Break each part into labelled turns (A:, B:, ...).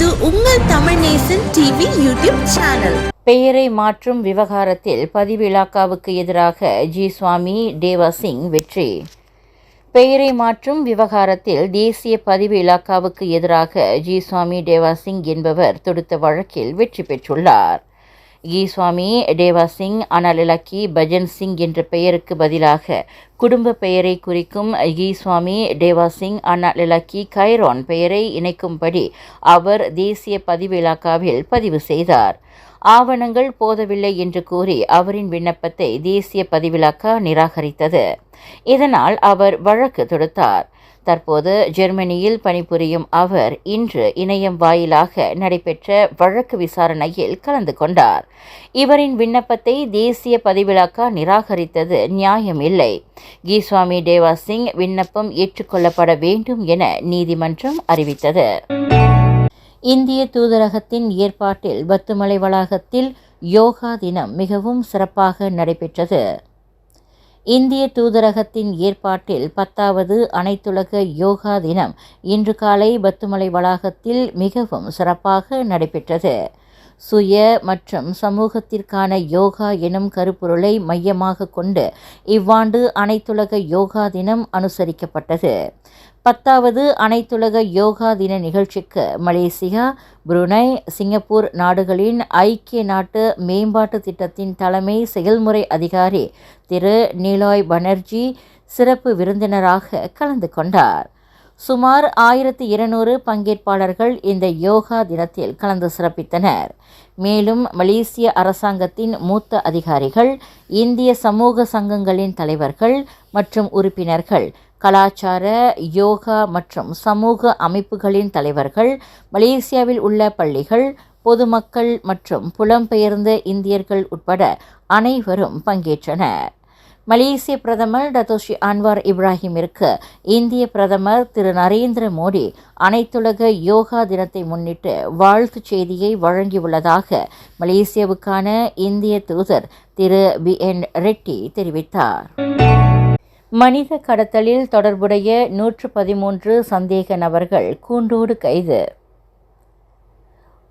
A: இது உங்கள் Tamil nation TV YouTube channel
B: பெயரை மாற்றும் விவகாரத்தில் பதிவிழாக்காவுக்கு எதிராக ஜி சுவாமி தேவா சிங் வெற்றி. பெயரை மாற்றும் விவகாரத்தில் தேசிய பதிவு இலாக்காவுக்கு எதிராக ஜி சுவாமி தேவா சிங் என்பவர் தொடுத்த வழக்கில் வெற்றி பெற்றுள்ளார். கி சுவாமி சிங் ஆனால் இலக்கி பஜன் சிங் என்ற பெயருக்கு பதிலாக குடும்ப பெயரை குறிக்கும் கி சுவாமி தேவா சிங் அனால் இலக்கி கைரான் பெயரை இணைக்கும்படி அவர் தேசிய பதிவு இலாக்காவில் பதிவு செய்தார். ஆவணங்கள் போதவில்லை என்று கூறி அவரின் விண்ணப்பத்தை தேசிய பதிவிலாக்கா நிராகரித்தது. இதனால் அவர் வழக்கு தொடுத்தார். தற்போது ஜெர்மனியில் பணிபுரியும் அவர் இன்று இணையம் வாயிலாக நடைபெற்ற வழக்கு விசாரணையில் கலந்து கொண்டார். இவரின் விண்ணப்பத்தை தேசிய பதிவிலாக்கா நிராகரித்தது நியாயமில்லை கீஸ்வாமி தேவா சிங் விண்ணப்பம் ஏற்றுக்கொள்ளப்பட வேண்டும் என நீதிமன்றம் அறிவித்தது. இந்திய தூதரகத்தின் ஏற்பாட்டில் பத்துமலை வளாகத்தில் யோகா தினம் மிகவும் சிறப்பாக நடைபெற்றது. இந்திய தூதரகத்தின் ஏற்பாட்டில் பத்தாவது அனைத்துலக யோகா தினம் இன்று காலை பத்துமலை வளாகத்தில் மிகவும் சிறப்பாக நடைபெற்றது. சுய மற்றும் சமூகத்திற்கான யோகா எனும் கருப்பொருளை மையமாக கொண்டு இவ்வாண்டு அனைத்துலக யோகா தினம் அனுசரிக்கப்பட்டது. பத்தாவது அனைத்துலக யோகா தின நிகழ்ச்சிக்கு மலேசியா புருனை சிங்கப்பூர் நாடுகளின் ஐக்கிய நாட்டு மேம்பாட்டு திட்டத்தின் தலைமை செயல்முறை அதிகாரி திரு நிலாய் பனர்ஜி சிறப்பு விருந்தினராக கலந்து கொண்டார். சுமார் ஆயிரத்தி இருநூறு பங்கேற்பாளர்கள் இந்த யோகா தினத்தில் கலந்து சிறப்பித்தனர். மேலும் மலேசிய அரசாங்கத்தின் மூத்த அதிகாரிகள் இந்திய சமூக சங்கங்களின் தலைவர்கள் மற்றும் உறுப்பினர்கள் கலாச்சார யோகா மற்றும் சமூக அமைப்புகளின் தலைவர்கள் மலேசியாவில் உள்ள பள்ளிகள் பொதுமக்கள் மற்றும் புலம்பெயர்ந்த இந்தியர்கள் உட்பட அனைவரும் பங்கேற்றனர். மலேசிய பிரதமர் டத்தோஷி அன்வார் இப்ராஹிமிற்கு இந்திய பிரதமர் திரு நரேந்திர மோடி அனைத்துலக யோகா தினத்தை முன்னிட்டு வாழ்த்துச் செய்தியை வழங்கியுள்ளதாக மலேசியாவுக்கான இந்திய தூதர் திரு பி என் ரெட்டி தெரிவித்தார். மனித கடத்தலில் தொடர்புடைய நூற்று பதிமூன்று சந்தேக நபர்கள் கூண்டோடு கைது.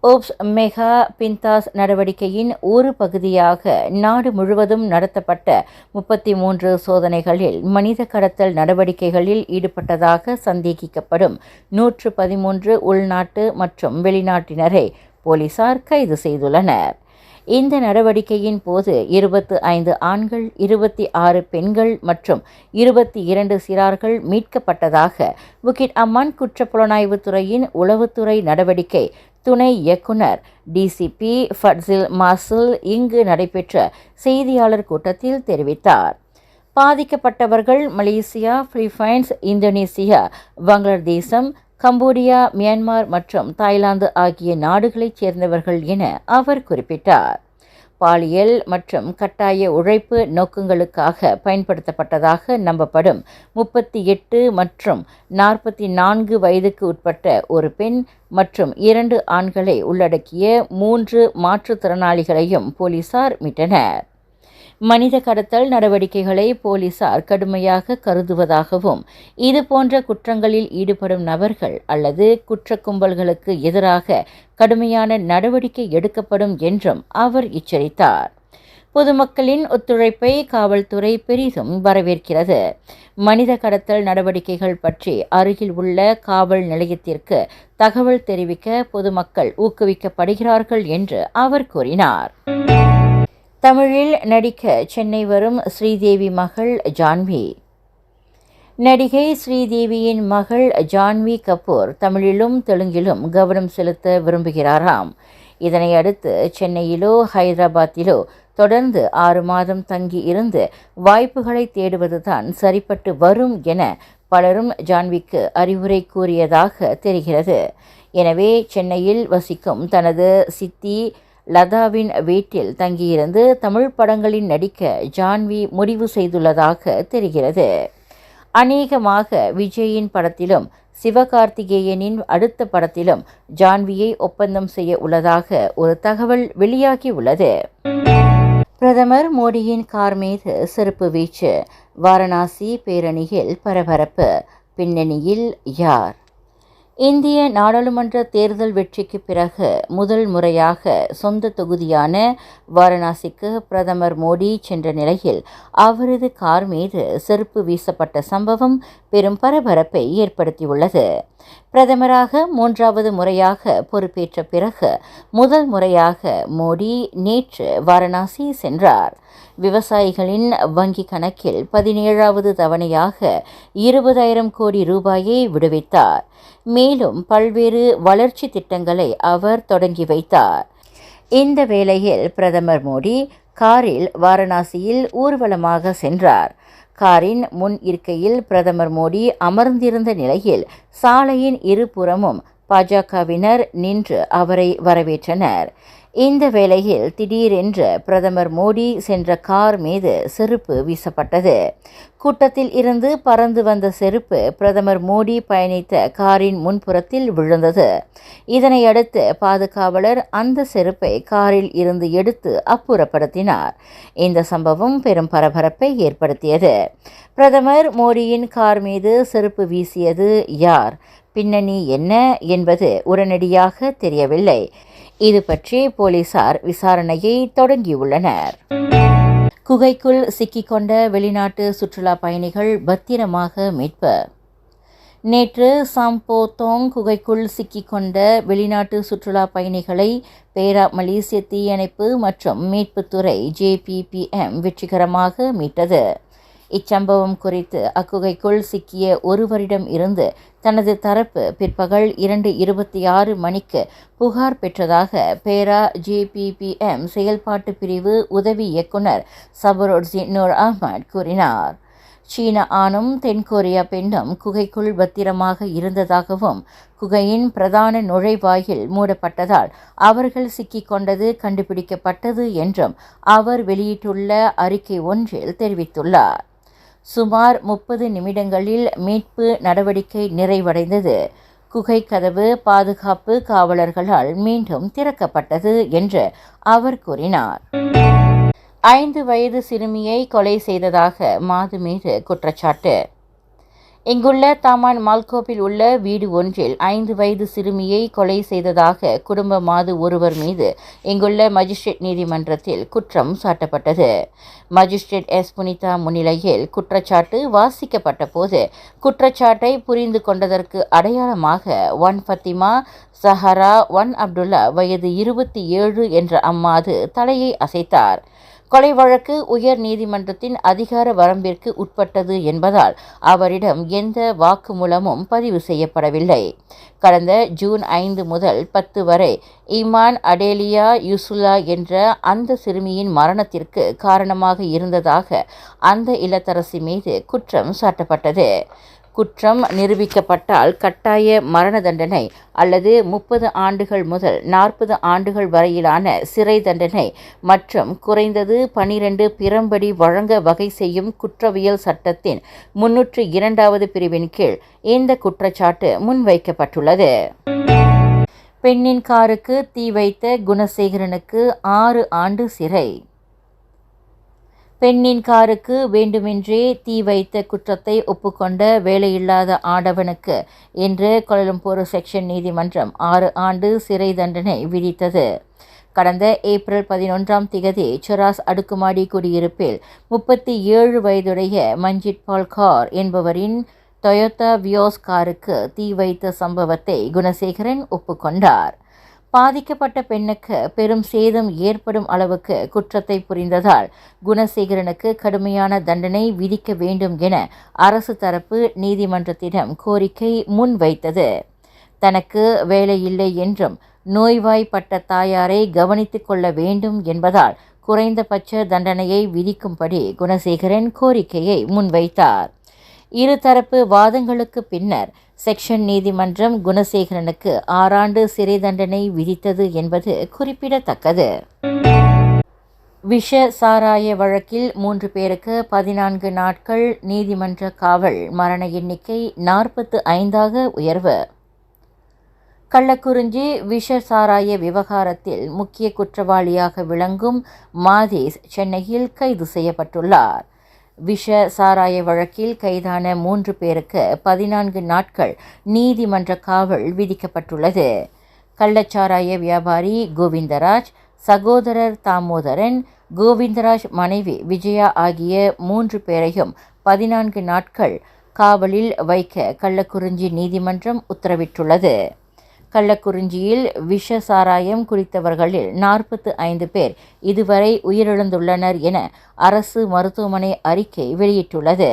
B: ஓப்ஸ் மெகா பிந்தாஸ் நடவடிக்கையின் ஒரு பகுதியாக நாடு முழுவதும் நடத்தப்பட்ட முப்பத்தி மூன்று சோதனைகளில் மனித கடத்தல் நடவடிக்கைகளில் ஈடுபட்டதாக சந்தேகிக்கப்படும் நூற்று பதிமூன்று உள்நாட்டு மற்றும் வெளிநாட்டினரை போலீசார் கைது செய்துள்ளனர். இந்த நடவடிக்கையின் போது இருபத்து ஐந்து ஆண்கள் இருபத்தி ஆறு பெண்கள் மற்றும் இருபத்தி இரண்டு சிறார்கள் மீட்கப்பட்டதாக புகிட் அம்மான் குற்றப்புலனாய்வுத் துறையின் உளவுத்துறை நடவடிக்கை துணை இயக்குனர் டிசிபி ஃபட்சில் மாசில் இங்கு நடைபெற்ற செய்தியாளர் கூட்டத்தில் தெரிவித்தார். பாதிக்கப்பட்டவர்கள் மலேசியா பிலிப்பைன்ஸ் இந்தோனேசியா வங்களாதேசம் கம்போடியா மியான்மர் மற்றும் தாய்லாந்து ஆகிய நாடுகளைச் சேர்ந்தவர்கள் என அவர் குறிப்பிட்டார். பாலியல் மற்றும் கட்டாய உழைப்பு நோக்கங்களுக்காக பயன்படுத்தப்பட்டதாக நம்பப்படும் முப்பத்தி எட்டு மற்றும் நாற்பத்தி நான்கு வயதுக்கு உட்பட்ட ஒரு பெண் மற்றும் இரண்டு ஆண்களை உள்ளடக்கிய மூன்று மாற்றுத்திறனாளிகளையும் போலீசார் மீட்டனர். மனித கடத்தல் நடவடிக்கைகளை போலீசார் கடுமையாக கருதுவதாகவும் இதுபோன்ற குற்றங்களில் ஈடுபடும் நபர்கள் அல்லது குற்ற கும்பல்களுக்கு எதிராக கடுமையான நடவடிக்கை எடுக்கப்படும் என்றும் அவர் எச்சரித்தார். பொதுமக்களின் ஒத்துழைப்பை காவல்துறை பெரிதும் வரவேற்கிறது. மனித கடத்தல் நடவடிக்கைகள் பற்றி அருகில் உள்ள காவல் நிலையத்திற்கு தகவல் தெரிவிக்க பொதுமக்கள் ஊக்குவிக்கப்படுகிறார்கள் என்று அவர் கூறினார். தமிழில் நடிக்க சென்னை வரும் ஸ்ரீதேவி மகள் ஜான்வி. நடிகை ஸ்ரீதேவியின் மகள் ஜான்வி கபூர் தமிழிலும் தெலுங்கிலும் கவனம் செலுத்த விரும்புகிறாராம். இதனை அடுத்து சென்னையிலோ ஹைதராபாத்திலோ தொடர்ந்து ஆறு மாதம் தங்கி இருந்து வாய்ப்புகளை தேடுவதுதான் சரிப்பட்டு வரும் என பலரும் ஜான்விக்கு அறிவுரை கூறியதாக தெரிகிறது. எனவே சென்னையில் வசிக்கும் தனது சித்தி லதாவின் வீட்டில் தங்கியிருந்து தமிழ் படங்களில் நடிக்க ஜான்வி முடிவு செய்துள்ளதாக தெரிகிறது. அநேகமாக விஜயின் படத்திலும் சிவகார்த்திகேயனின் அடுத்த படத்திலும் ஜான்வியை ஒப்பந்தம் செய்ய உள்ளதாக ஒரு தகவல் வெளியாகியுள்ளது. பிரதமர் மோடியின் கார் மீது செருப்பு வீச்சு வாரணாசி பேரணியில் பரபரப்பு பின்னணியில் யார்? இந்திய நாடாளுமன்ற தேர்தல் வெற்றிக்கு பிறகு முதல் முறையாக சொந்த தொகுதியான வாரணாசிக்கு பிரதமர் மோடி சென்ற நிலையில் அவரது கார் மீது செருப்பு வீசப்பட்ட சம்பவம் பெரும் பரபரப்பை ஏற்படுத்தியுள்ளது. பிரதமராக மூன்றாவது முறையாக பொறுப்பேற்ற பிறகு முதல் முறையாக மோடி நேற்று வாரணாசி சென்றார். விவசாயிகளின் வங்கி கணக்கில் பதினேழாவது தவணையாக இருபதாயிரம் கோடி ரூபாயை விடுவித்தார். மேலும் பல்வேறு வளர்ச்சி திட்டங்களை அவர் தொடங்கி வைத்தார். இந்த வேளையில் பிரதமர் மோடி காரில் வாரணாசியில் ஊர்வலமாக சென்றார். காரின் முன் இருக்கையில் பிரதமர் மோடி அமர்ந்திருந்த நிலையில் சாலையின் இருபுறமும் பாஜகவினர் நின்று அவரை வரவேற்றனர். இந்த வேளையில் திடீரென்று பிரதமர் மோடி சென்ற கார் மீது செருப்பு வீசப்பட்டது. கூட்டத்தில் இருந்து பறந்து வந்த செருப்பு பிரதமர் மோடி பயணித்த காரின் முன்புறத்தில் விழுந்தது. இதனையடுத்து பாதுகாவலர் அந்த செருப்பை காரில் இருந்து எடுத்து அப்புறப்படுத்தினார். இந்த சம்பவம் பெரும் பரபரப்பை ஏற்படுத்தியது. பிரதமர் மோடியின் கார் மீது செருப்பு வீசியது யார்? பின்னணி என்ன என்பது உடனடியாக தெரியவில்லை. இது பற்றி போலீசார் விசாரணையை தொடங்கியுள்ளனர். குகைக்குள் சிக்கிக்கொண்ட வெளிநாட்டு சுற்றுலா பயணிகள் பத்திரமாக மீட்பு. நேற்று சாம்போத்தோங் குகைக்குள் சிக்கிக்கொண்ட வெளிநாட்டு சுற்றுலா பயணிகளை பேரா மலேசிய தீயணைப்பு மற்றும் மீட்புத்துறை ஜேபிபிஎம் வெற்றிகரமாக மீட்டது. இச்சம்பவம் குறித்து அக்குகைக்குள் சிக்கிய ஒருவரிடம் இருந்து தனது தரப்பு பிற்பகல் இரண்டு இருபத்தி ஆறு மணிக்கு புகார் பெற்றதாக பேரா ஜேபிபிஎம் செயல்பாட்டு பிரிவு உதவி இயக்குனர் சபரோட்சி நூர் அஹ்மத் கூறினார். சீன ஆணும் தென்கொரியா பெண்ணும் குகைக்குள் பத்திரமாக இருந்ததாகவும் குகையின் பிரதான நுழைவாயில் மூடப்பட்டதால் அவர்கள் சிக்கிக்கொண்டது கண்டுபிடிக்கப்பட்டது என்றும் அவர் வெளியிட்டுள்ள அறிக்கை ஒன்றில் தெரிவித்துள்ளார். சுமார் முப்பது நிமிடங்களில் மீட்பு நடவடிக்கை நிறைவடைந்தது. குகை கதவு பாதுகாப்பு காவலர்களால் மீண்டும் திறக்கப்பட்டது என்று அவர் கூறினார். ஐந்து வயது சிறுமியை கொலை செய்ததாக மாது மீது குற்றச்சாட்டு. இங்குள்ள தாமான் மால்கோப்பில் உள்ள வீடு ஒன்றில் ஐந்து வயது சிறுமியை கொலை செய்ததாக குடும்ப மாது ஒருவர் மீது இங்குள்ள மஜிஸ்ட்ரேட் நீதிமன்றத்தில் குற்றம் சாட்டப்பட்டது. Magistrate S. புனிதா முன்னிலையில் குற்றச்சாட்டு வாசிக்கப்பட்ட போது குற்றச்சாட்டை புரிந்து கொண்டதற்கு அடையாளமாக ஒன் ஃபத்திமா சஹரா ஒன் அப்துல்லா வயது இருபத்தி ஏழு என்ற அம்மாது தலையை அசைத்தார். கொலை வழக்கு உயர் நீதிமன்றத்தின் அதிகார வரம்பிற்கு உட்பட்டது என்பதால் அவரிடம் எந்த வாக்குமூலமும் பதிவு செய்யப்படவில்லை. கடந்த ஜூன் ஐந்து முதல் பத்து வரை ஈமான் அடேலியா யூசுல்லா என்ற அந்த சிறுமியின் மரணத்திற்கு காரணமாக இருந்ததாக அந்த இல்லத்தரசி மீது குற்றம் சாட்டப்பட்டது. குற்றம் நிரூபிக்கப்பட்டால் கட்டாய மரண தண்டனை அல்லது முப்பது ஆண்டுகள் முதல் நாற்பது ஆண்டுகள் வரையிலான சிறை தண்டனை மற்றும் குறைந்தது பனிரெண்டு பிறம்படி வழங்க வகை செய்யும் குற்றவியல் சட்டத்தின் முன்னூற்று இரண்டாவது பிரிவின் கீழ் இந்த குற்றச்சாட்டு முன்வைக்கப்பட்டுள்ளது. பெண்ணின் காருக்கு தீ வைத்த குணசேகரனுக்கு ஆறு ஆண்டு சிறை. பெண்ணின் காருக்கு வேண்டுமென்றே தீ வைத்த குற்றத்தை ஒப்புக்கொண்ட வேலையில்லாத ஆடவனுக்கு இன்று கொலலம்பூர் செக்ஷன் நீதிமன்றம் ஆறு ஆண்டு சிறை தண்டனை விதித்தது. கடந்த ஏப்ரல் பதினொன்றாம் திகதி சுராஸ் அடுக்குமாடி குடியிருப்பில் முப்பத்தி ஏழு வயதுடைய மஞ்சித் பால் கார் என்பவரின் டொயோட்டா வியோஸ் காருக்கு தீ வைத்த சம்பவத்தை குணசேகரன் ஒப்புக்கொண்டார். பாதிக்கப்பட்ட பெண்ணுக்கு பெரும் சேதம் ஏற்படும் அளவுக்கு குற்றத்தை புரிந்ததால் குணசேகரனுக்கு கடுமையான தண்டனை விதிக்க வேண்டும் என அரசு தரப்பு நீதிமன்றத்திடம் கோரிக்கை முன்வைத்தது. தனக்கு வேலையில்லை என்றும் நோய்வாய்ப்பட்ட தாயாரை கவனித்துக் கொள்ள வேண்டும் என்பதால் குறைந்தபட்ச தண்டனையை விதிக்கும்படி குணசேகரன் கோரிக்கையை முன்வைத்தார். இருதரப்பு வாதங்களுக்கு பின்னர் செக்ஷன் நீதிமன்றம் குணசேகரனுக்கு ஆறாண்டு சிறை தண்டனை விதித்தது என்பது குறிப்பிடத்தக்கது. விஷ சாராய வழக்கில் மூன்று பேருக்கு பதினான்கு நாட்கள் நீதிமன்ற காவல் மரண எண்ணிக்கை நாற்பத்து ஐந்தாக உயர்வு. கள்ளக்குறிஞ்சி விஷ சாராய விவகாரத்தில் முக்கிய குற்றவாளியாக விளங்கும் மாதேஸ் சென்னையில் கைது செய்யப்பட்டுள்ளார். விஷ சாராய வழக்கில் கைதான மூன்று பேருக்கு பதினான்கு நாட்கள் நீதிமன்ற காவல் விதிக்கப்பட்டுள்ளது. கள்ளச்சாராய வியாபாரி கோவிந்தராஜ் சகோதரர் தாமோதரன் கோவிந்தராஜ் மனைவி விஜயா ஆகிய மூன்று பேரையும் பதினான்கு நாட்கள் காவலில் வைக்க கள்ளக்குறிஞ்சி நீதிமன்றம் உத்தரவிட்டுள்ளது. கள்ளக்குறிஞ்சியில் விஷ சாராயம் குடித்தவர்களில் நாற்பத்து ஐந்து பேர் இதுவரை உயிரிழந்துள்ளனர் என அரசு மருத்துவமனை அறிக்கை வெளியிட்டுள்ளது.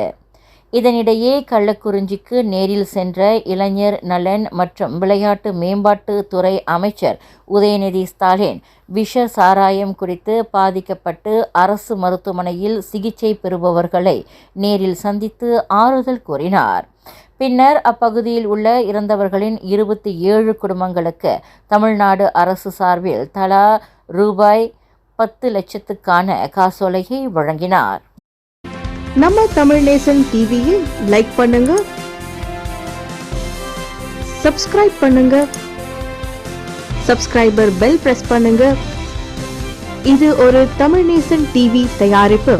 B: இதனிடையே கள்ளக்குறிஞ்சிக்கு நேரில் சென்ற இளைஞர் நலன் மற்றும் விளையாட்டு மேம்பாட்டு துறை அமைச்சர் உதயநிதி ஸ்டாலின் விஷ சாராயம் குறித்து பாதிக்கப்பட்டு அரசு மருத்துவமனையில் சிகிச்சை பெறுபவர்களை நேரில் சந்தித்து ஆறுதல் கூறினார். பின்னர் அப்பகுதியில் உள்ள இறந்தவர்களின் இருபத்தி ஏழு குடும்பங்களுக்கு தமிழ்நாடு அரசு சார்பில் தலா ரூபாய் பத்து லட்சத்துக்கான காசோலையை வழங்கினார்.
A: நம்ம தமிழ் நேசன் டிவியில் லைக் பண்ணுங்க. சப்ஸ்கிரைப் பண்ணுங்க. சப்ஸ்கிரைபர் பெல் பிரஸ் பண்ணுங்க. இது ஒரு தமிழ் நேசன் டிவி தயாரிப்பு.